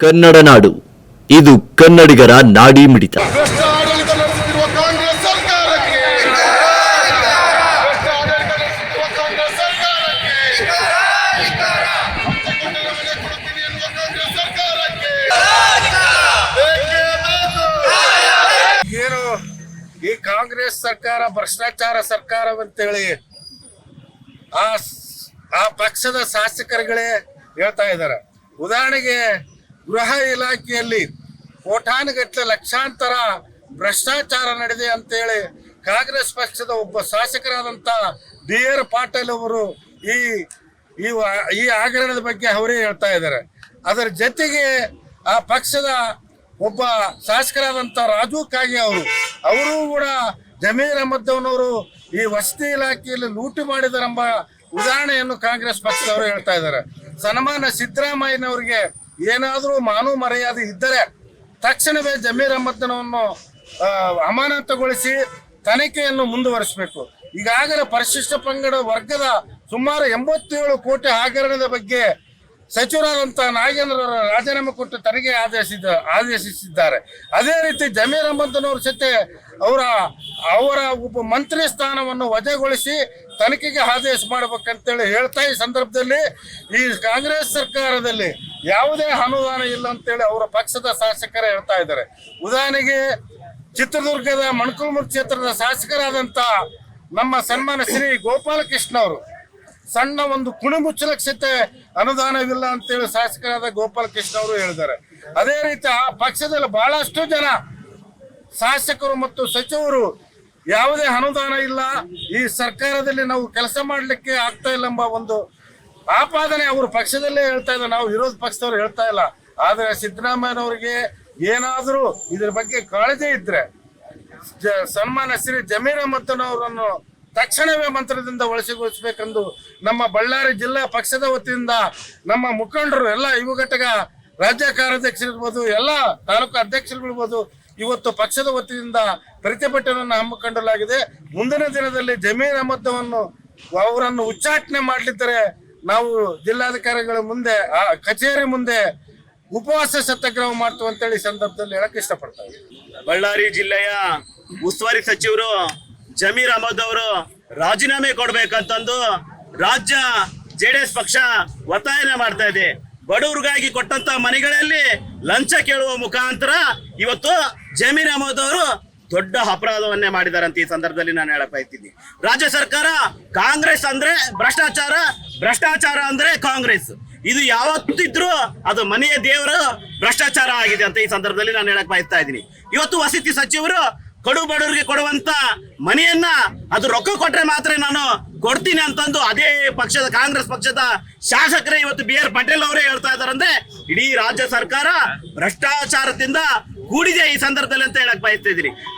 ಕನ್ನಡ ನಾಡು ಇದು ಕನ್ನಡಿಗರ ನಾಡಿ ಮಿಡಿತ. ಏನು ಈ ಕಾಂಗ್ರೆಸ್ ಸರ್ಕಾರ, ಭ್ರಷ್ಟಾಚಾರ ಸರ್ಕಾರವಂತೇಳಿ ಆ ಸ್- ಆ ಪಕ್ಷದ ಶಾಸಕರುಗಳೇ ಹೇಳ್ತಾ ಇದ್ದಾರೆ ಉದಾಹರಣೆಗೆ ಗೃಹ ಇಲಾಖೆಯಲ್ಲಿ ಕೋಟಾನುಗಟ್ಟಲೆ ಲಕ್ಷಾಂತರ ಭ್ರಷ್ಟಾಚಾರ ನಡೆದಿದೆ ಅಂತೇಳಿ ಕಾಂಗ್ರೆಸ್ ಪಕ್ಷದ ಒಬ್ಬ ಶಾಸಕರಾದಂಥ ಡಿ ಆರ್ ಪಾಟೀಲ್ ಅವರು ಈ ಈ ಹಗರಣದ ಬಗ್ಗೆ ಅವರೇ ಹೇಳ್ತಾ ಇದ್ದಾರೆ. ಅದರ ಜೊತೆಗೆ ಆ ಪಕ್ಷದ ಒಬ್ಬ ಶಾಸಕರಾದಂಥ ರಾಜು ಕಾಗೆ ಅವರು ಅವರು ಕೂಡ ಜಮೀರ್ ಅಹಮದ್ದವನವರು ಈ ವಸತಿ ಇಲಾಖೆಯಲ್ಲಿ ಲೂಟಿ ಮಾಡಿದರೆಂಬ ಉದಾಹರಣೆಯನ್ನು ಕಾಂಗ್ರೆಸ್ ಪಕ್ಷದವರು ಹೇಳ್ತಾ ಇದ್ದಾರೆ. ಸನ್ಮಾನ ಸಿದ್ದರಾಮಯ್ಯನವರಿಗೆ ಏನಾದರೂ ಮಾನು ಮರ್ಯಾದೆ ಇದ್ದರೆ ತಕ್ಷಣವೇ ಜಮೀರ್ ಅಹಮದ್ನವನ್ನು ಅಮಾನತುಗೊಳಿಸಿ ತನಿಖೆಯನ್ನು ಮುಂದುವರಿಸಬೇಕು. ಈಗಾಗಲೇ ಪರಿಶಿಷ್ಟ ಪಂಗಡ ವರ್ಗದ ಸುಮಾರು ಎಂಬತ್ತೇಳು ಕೋಟಿ ಹಗರಣದ ಬಗ್ಗೆ ಸಚಿವರಾದಂಥ ನಾಗೇಂದ್ರ ರಾಜೀನಾಮೆ ಕೊಟ್ಟು ತನಿಖೆ ಆದೇಶಿದ ಆದೇಶಿಸಿದ್ದಾರೆ. ಅದೇ ರೀತಿ ಜಮೀರ್ ಅಹಮದ್ನವ್ರ ಜೊತೆ ಅವರ ಅವರ ಒಬ್ಬ ಮಂತ್ರಿ ಸ್ಥಾನವನ್ನು ವಜಾಗೊಳಿಸಿ ತನಿಖೆಗೆ ಆದೇಶ ಮಾಡ್ಬೇಕಂತೇಳಿ ಹೇಳ್ತಾ ಈ ಸಂದರ್ಭದಲ್ಲಿ ಈ ಕಾಂಗ್ರೆಸ್ ಸರ್ಕಾರದಲ್ಲಿ ಯಾವುದೇ ಅನುದಾನ ಇಲ್ಲ ಅಂತೇಳಿ ಅವರ ಪಕ್ಷದ ಶಾಸಕರೇ ಹೇಳ್ತಾ ಇದ್ದಾರೆ. ಉದಾಹರಣೆಗೆ ಚಿತ್ರದುರ್ಗದ ಮಣಕಲ್ಮೂರು ಕ್ಷೇತ್ರದ ಶಾಸಕರಾದಂಥ ನಮ್ಮ ಸನ್ಮಾನ ಶ್ರೀ ಗೋಪಾಲಕೃಷ್ಣ ಅವರು ಸಣ್ಣ ಒಂದು ಕುಣಿಮುಚ್ಚಲಕ್ಕೆ ಸಹಿತ ಅನುದಾನವಿಲ್ಲ ಅಂತೇಳಿ ಶಾಸಕರಾದ ಗೋಪಾಲಕೃಷ್ಣ ಅವರು ಹೇಳಿದ್ದಾರೆ. ಅದೇ ರೀತಿ ಆ ಪಕ್ಷದಲ್ಲಿ ಬಹಳಷ್ಟು ಜನ ಶಾಸಕರು ಮತ್ತು ಸಚಿವರು ಯಾವುದೇ ಅನುದಾನ ಇಲ್ಲ. ಈ ಸರ್ಕಾರದಲ್ಲಿ ನಾವು ಕೆಲಸ ಮಾಡಲಿಕ್ಕೆ ಆಗ್ತಾ ಇಲ್ಲ ಎಂಬ ಒಂದು ಆಪಾದನೆ ಅವರು ಪಕ್ಷದಲ್ಲೇ ಹೇಳ್ತಾ ಇದ್ದಾರೆ. ನಾವು ವಿರೋಧ ಪಕ್ಷದವ್ರು ಹೇಳ್ತಾ ಇಲ್ಲ. ಆದರೆ ಸಿದ್ದರಾಮಯ್ಯನವರಿಗೆ ಏನಾದರೂ ಇದ್ರ ಬಗ್ಗೆ ಕಾಳಜಿ ಇದ್ರೆ ಸನ್ಮಾನ ಶ್ರೀ ಜಮೀರ್ ಅಹಮದ್ನವರನ್ನು ತಕ್ಷಣವೇ ಮಂತ್ರದಿಂದ ಒಳಸಿಗೊಳಿಸಬೇಕೆಂದು ನಮ್ಮ ಬಳ್ಳಾರಿ ಜಿಲ್ಲಾ ಪಕ್ಷದ ವತಿಯಿಂದ ನಮ್ಮ ಮುಖಂಡರು ಎಲ್ಲ ಯುವ ಘಟಕ ರಾಜ್ಯ ಕಾರ್ಯಾಧ್ಯಕ್ಷರಿರ್ಬೋದು ಎಲ್ಲ ತಾಲೂಕು ಅಧ್ಯಕ್ಷರುಗಳಿರ್ಬೋದು ಇವತ್ತು ಪಕ್ಷದ ವತಿಯಿಂದ ಪ್ರತಿಭಟನೆಯನ್ನು ಹಮ್ಮಿಕೊಂಡಲಾಗಿದೆ ಮುಂದಿನ ದಿನದಲ್ಲಿ ಜಮೀನು ಅಹಮದವನ್ನು ಅವರನ್ನು ಉಚ್ಚಾಟನೆ ಮಾಡಲಿದ್ದರೆ ನಾವು ಜಿಲ್ಲಾಧಿಕಾರಿಗಳ ಮುಂದೆ, ಆ ಕಚೇರಿ ಮುಂದೆ ಉಪವಾಸ ಸತ್ಯಾಗ್ರಹ ಮಾಡ್ತೀವಿ ಅಂತೇಳಿ ಸಂದರ್ಭದಲ್ಲಿ ಹೇಳಕ್ ಇಷ್ಟಪಡ್ತಾರೆ ಬಳ್ಳಾರಿ ಜಿಲ್ಲೆಯ ಉಸ್ತುವಾರಿ ಸಚಿವರು ಜಮೀರ್ ಅಹಮದ್ ಅವರು ರಾಜೀನಾಮೆ ಕೊಡ್ಬೇಕಂತಂದು ರಾಜ್ಯ ಜೆ ಡಿ ಎಸ್ ಪಕ್ಷ ಒತ್ತಾಯನ ಮಾಡ್ತಾ ಇದೆ. ಬಡವರಿಗಾಗಿ ಕೊಟ್ಟಂತ ಮನೆಗಳಲ್ಲಿ ಲಂಚ ಕೇಳುವ ಮುಖಾಂತರ ಇವತ್ತು ಜಮೀರ್ ಅಹಮದ್ ಅವರು ದೊಡ್ಡ ಅಪರಾಧವನ್ನೇ ಮಾಡಿದ್ದಾರೆ ಅಂತ ಈ ಸಂದರ್ಭದಲ್ಲಿ ನಾನು ಹೇಳಕ್ ಬಯಸ್ತೀನಿ ರಾಜ್ಯ ಸರ್ಕಾರ ಕಾಂಗ್ರೆಸ್ ಅಂದ್ರೆ ಭ್ರಷ್ಟಾಚಾರ ಭ್ರಷ್ಟಾಚಾರ ಅಂದ್ರೆ ಕಾಂಗ್ರೆಸ್. ಇದು ಯಾವತ್ತಿದ್ರು ಅದು ಮನೆಯ ದೇವರು ಭ್ರಷ್ಟಾಚಾರ ಆಗಿದೆ ಅಂತ ಈ ಸಂದರ್ಭದಲ್ಲಿ ನಾನು ಹೇಳಕ್ ಬಯಸ್ತಾ ಇದ್ದೀನಿ. ಇವತ್ತು ವಸತಿ ಸಚಿವರು ಕಡು ಬಡವರಿಗೆ ಕೊಡುವಂತ ಮನೆಯನ್ನ ಅದು ರೊಕ್ಕ ಕೊಟ್ರೆ ಮಾತ್ರ ನಾನು ಕೊಡ್ತೀನಿ ಅಂತಂದು ಅದೇ ಪಕ್ಷದ ಕಾಂಗ್ರೆಸ್ ಪಕ್ಷದ ಶಾಸಕರೇ ಇವತ್ತು ಬಿ ಆರ್ ಪಟೇಲ್ ಅವರೇ ಹೇಳ್ತಾ ಇದಾರೆ ಅಂದ್ರೆ ಇಡೀ ರಾಜ್ಯ ಸರ್ಕಾರ ಭ್ರಷ್ಟಾಚಾರದಿಂದ ಕೂಡಿದೆ ಈ ಸಂದರ್ಭದಲ್ಲಿ ಅಂತ ಹೇಳಕ್ ಬಯಸ್ತಾ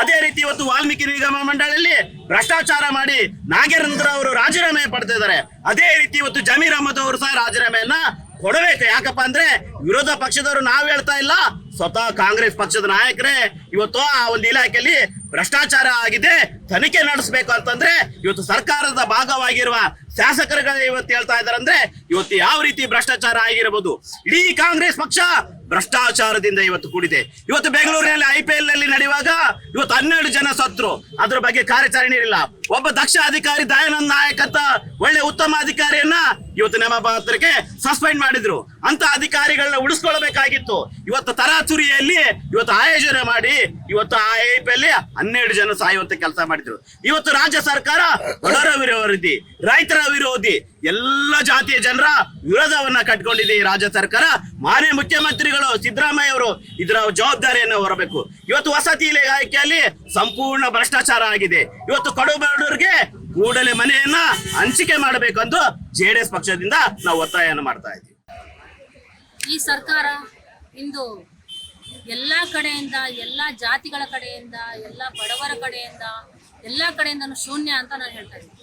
ಅದೇ ರೀತಿ ಇವತ್ತು ವಾಲ್ಮೀಕಿ ನಿಗಮ ಮಂಡಳಿಯಲ್ಲಿ ಭ್ರಷ್ಟಾಚಾರ ಮಾಡಿ ನಾಗೇಂದ್ರ ಅವರು ರಾಜೀನಾಮೆ ಪಡ್ತಾ ಇದ್ದಾರೆ ಅದೇ ರೀತಿ ಇವತ್ತು ಜಮೀರ್ ಅಹಮದ್ ಅವರು ಸಹ ರಾಜೀನಾಮೆಯನ್ನ ಕೊಡಬೇಕು ಯಾಕಪ್ಪ ಅಂದ್ರೆ ವಿರೋಧ ಪಕ್ಷದವರು ನಾವ್ ಹೇಳ್ತಾ ಇಲ್ಲ. ಸ್ವತಃ ಕಾಂಗ್ರೆಸ್ ಪಕ್ಷದ ನಾಯಕರೇ, ಇವತ್ತು ಆ ಒಂದು ಇಲಾಖೆಯಲ್ಲಿ ಭ್ರಷ್ಟಾಚಾರ ಆಗಿದೆ. ತನಿಖೆ ನಡೆಸಬೇಕು ಅಂತಂದ್ರೆ ಇವತ್ತು ಸರ್ಕಾರದ ಭಾಗವಾಗಿರುವ ಶಾಸಕರುಗಳೇ ಇವತ್ತು ಹೇಳ್ತಾ ಇದಾರೆ ಅಂದ್ರೆ ಇವತ್ತು ಯಾವ ರೀತಿ ಭ್ರಷ್ಟಾಚಾರ ಆಗಿರಬಹುದು ಇಡೀ ಕಾಂಗ್ರೆಸ್ ಪಕ್ಷ ಭ್ರಷ್ಟಾಚಾರದಿಂದ ಇವತ್ತು ಕೂಡಿದೆ. ಇವತ್ತು ಬೆಂಗಳೂರಿನಲ್ಲಿ ಐ ಪಿ ಎಲ್ನಲ್ಲಿ ನಡೆಯುವಾಗ ಇವತ್ತು ಹನ್ನೆರಡು ಜನ ಸತ್ರು. ಅದ್ರ ಬಗ್ಗೆ ಕಾರ್ಯಾಚರಣೆ ಇಲ್ಲ ಒಬ್ಬ ದಕ್ಷ ಅಧಿಕಾರಿ ದಯಾನಂದ್ ನಾಯಕ್ ಅಂತ ಒಳ್ಳೆ ಉತ್ತಮ ಅಧಿಕಾರಿಯನ್ನ ಇವತ್ತು ನಮ್ಮ ಸಸ್ಪೆಂಡ್ ಮಾಡಿದ್ರು. ಅಂತ ಅಧಿಕಾರಿಗಳನ್ನ ಉಳಿಸ್ಕೊಳ್ಬೇಕಾಗಿತ್ತು ಇವತ್ತು ತರಾತುರಿಯಲ್ಲಿ ಇವತ್ತು ಆಯೋಜನೆ ಮಾಡಿ ಇವತ್ತು ಆ ಐ ಅಲ್ಲಿ ಹನ್ನೆರಡು ಜನ ಸಾಯುವಂತ ಕೆಲಸ ಮಾಡಿದ್ರು. ಇವತ್ತು ರಾಜ್ಯ ಸರ್ಕಾರ ಬಡವರ ವಿರೋಧಿ, ರೈತರ ವಿರೋಧಿ, ಎಲ್ಲ ಜಾತಿಯ ಜನರ ವಿರೋಧವನ್ನ ಕಟ್ಕೊಂಡಿದೆ ಈ ರಾಜ್ಯ ಸರ್ಕಾರ. ಮಾನ್ಯ ಮುಖ್ಯಮಂತ್ರಿಗಳು ಸಿದ್ದರಾಮಯ್ಯ ಅವರು ಇದರ ಜವಾಬ್ದಾರಿಯನ್ನು ಹೊರಬೇಕು. ಇವತ್ತು ವಸತಿ ಇಲಾಖೆಯಲ್ಲಿ ಸಂಪೂರ್ಣ ಭ್ರಷ್ಟಾಚಾರ ಆಗಿದೆ. ಇವತ್ತು ಕಡು ಬಡವರಿಗೆ ಕೂಡಲೇ ಮನೆಯನ್ನ ಹಂಚಿಕೆ ಮಾಡಬೇಕೆಂದು ಜೆಡಿಎಸ್ ಪಕ್ಷದಿಂದ ನಾವು ಒತ್ತಾಯವನ್ನು ಮಾಡ್ತಾ ಇದ್ದೀವಿ. ಈ ಸರ್ಕಾರ ಇಂದು ಎಲ್ಲ ಕಡೆಯಿಂದ, ಎಲ್ಲ ಜಾತಿಗಳ ಕಡೆಯಿಂದ, ಎಲ್ಲ ಬಡವರ ಕಡೆಯಿಂದ, ಎಲ್ಲ ಕಡೆಯಿಂದನೂ ಶೂನ್ಯ ಅಂತ ನಾನು ಹೇಳ್ತಾ ಇದ್ದೀನಿ.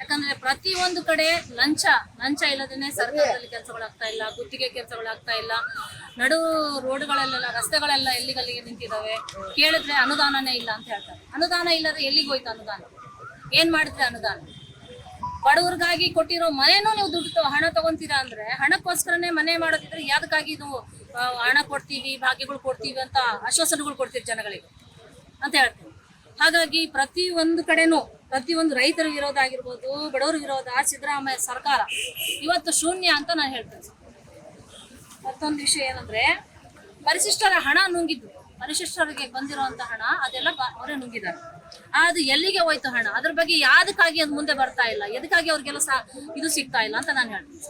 ಯಾಕಂದ್ರೆ ಪ್ರತಿಯೊಂದು ಕಡೆ ಲಂಚ ಲಂಚ ಇಲ್ಲದೇನೆ ಸರ್ಕಾರದಲ್ಲಿ ಕೆಲಸಗಳಾಗ್ತಾ ಇಲ್ಲ, ಗುತ್ತಿಗೆ ಕೆಲಸಗಳಾಗ್ತಾ ಇಲ್ಲ. ನಡು ರೋಡ್ಗಳಲ್ಲೆಲ್ಲ, ರಸ್ತೆಗಳೆಲ್ಲ ಎಲ್ಲಿಗಲ್ಲಿಗೆ ನಿಂತಿದ್ದಾವೆ? ಕೇಳಿದ್ರೆ ಅನುದಾನನೇ ಇಲ್ಲ ಅಂತ ಹೇಳ್ತಾರೆ. ಅನುದಾನ ಇಲ್ಲದೆ ಎಲ್ಲಿಗೆ ಹೋಯ್ತು ಅನುದಾನ? ಏನ್ ಮಾಡಿದ್ರೆ ಅನುದಾನ? ಬಡವ್ರಿಗಾಗಿ ಕೊಟ್ಟಿರೋ ಮನೆನೂ ನೀವು ದುಡ್ಡು ಹಣ ತಗೊಂತೀರಾ ಅಂದ್ರೆ ಹಣಕ್ಕೋಸ್ಕರನೇ ಮನೆ ಮಾಡೋದಿದ್ರೆ ಯಾವ್ದಕ್ಕಾಗಿ ಇದು ಹಣ ಕೊಡ್ತೀವಿ, ಭಾಗ್ಯಗಳು ಕೊಡ್ತೀವಿ ಅಂತ ಆಶ್ವಾಸನೆಗಳು ಕೊಡ್ತೀವಿ ಜನಗಳಿಗೆ? ಅಂತ ಹೇಳ್ತೀನಿ. ಹಾಗಾಗಿ ಪ್ರತಿ ಒಂದು ಕಡೆನೂ, ಪ್ರತಿ ಒಂದು ರೈತರ ವಿರೋಧ ಆಗಿರ್ಬೋದು ಬಡವರ ವಿರೋಧ ಸಿದ್ದರಾಮಯ್ಯ ಸರ್ಕಾರ, ಇವತ್ತು ಶೂನ್ಯ ಅಂತ ನಾನು ಹೇಳ್ತೇನೆ. ಮತ್ತೊಂದು ವಿಷಯ ಏನಂದ್ರೆ, ಪರಿಶಿಷ್ಟರ ಹಣ ನುಂಗಿದ್ದು, ಪರಿಶಿಷ್ಟರಿಗೆ ಬಂದಿರುವಂತ ಹಣ ಅದೆಲ್ಲ ಅವರೇ ನುಂಗಿದ್ದಾರೆ. ಅದು ಎಲ್ಲಿಗೆ ಹೋಯ್ತು ಹಣ? ಅದ್ರ ಬಗ್ಗೆ ಯಾವ್ದಕ್ಕಾಗಿ ಅದು ಮುಂದೆ ಬರ್ತಾ ಇಲ್ಲ? ಎದಕ್ಕಾಗಿ ಅವ್ರಿಗೆಲ್ಲ ಸಹ ಇದು ಸಿಗ್ತಾ ಇಲ್ಲ ಅಂತ ನಾನು ಹೇಳ್ತೀನಿ.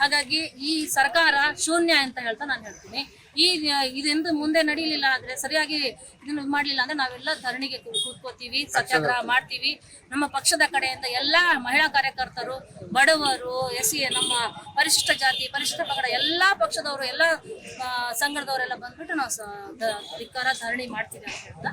ಹಾಗಾಗಿ ಈ ಸರ್ಕಾರ ಶೂನ್ಯ ಅಂತ ಹೇಳ್ತಾ ನಾನು ಹೇಳ್ತೀನಿ. ಈ ಇದೆಂದು ಮುಂದೆ ನಡೀಲಿಲ್ಲ ಆದ್ರೆ ಸರಿಯಾಗಿ ಇದನ್ನು ಮಾಡ್ಲಿಲ್ಲ ಅಂದ್ರೆ ನಾವೆಲ್ಲ ಧರಣಿಗೆ ಕೂತ್ಕೋತೀವಿ ಸತ್ಯಾಗ್ರಹ ಮಾಡ್ತೀವಿ. ನಮ್ಮ ಪಕ್ಷದ ಕಡೆಯಿಂದ ಎಲ್ಲಾ ಮಹಿಳಾ ಕಾರ್ಯಕರ್ತರು ಬಡವರು ಎಸ್ ಸಿ ನಮ್ಮ ಪರಿಶಿಷ್ಟ ಜಾತಿ ಪರಿಶಿಷ್ಟ ಪಂಗಡ ಎಲ್ಲಾ ಪಕ್ಷದವರು ಎಲ್ಲಾ ಸಂಘದವರೆಲ್ಲ ಬಂದ್ಬಿಟ್ಟು ನಾವು ಧಿಕ್ಕಾರ ಧರಣಿ ಮಾಡ್ತೀವಿ ಅಂತ ಹೇಳ್ತಾ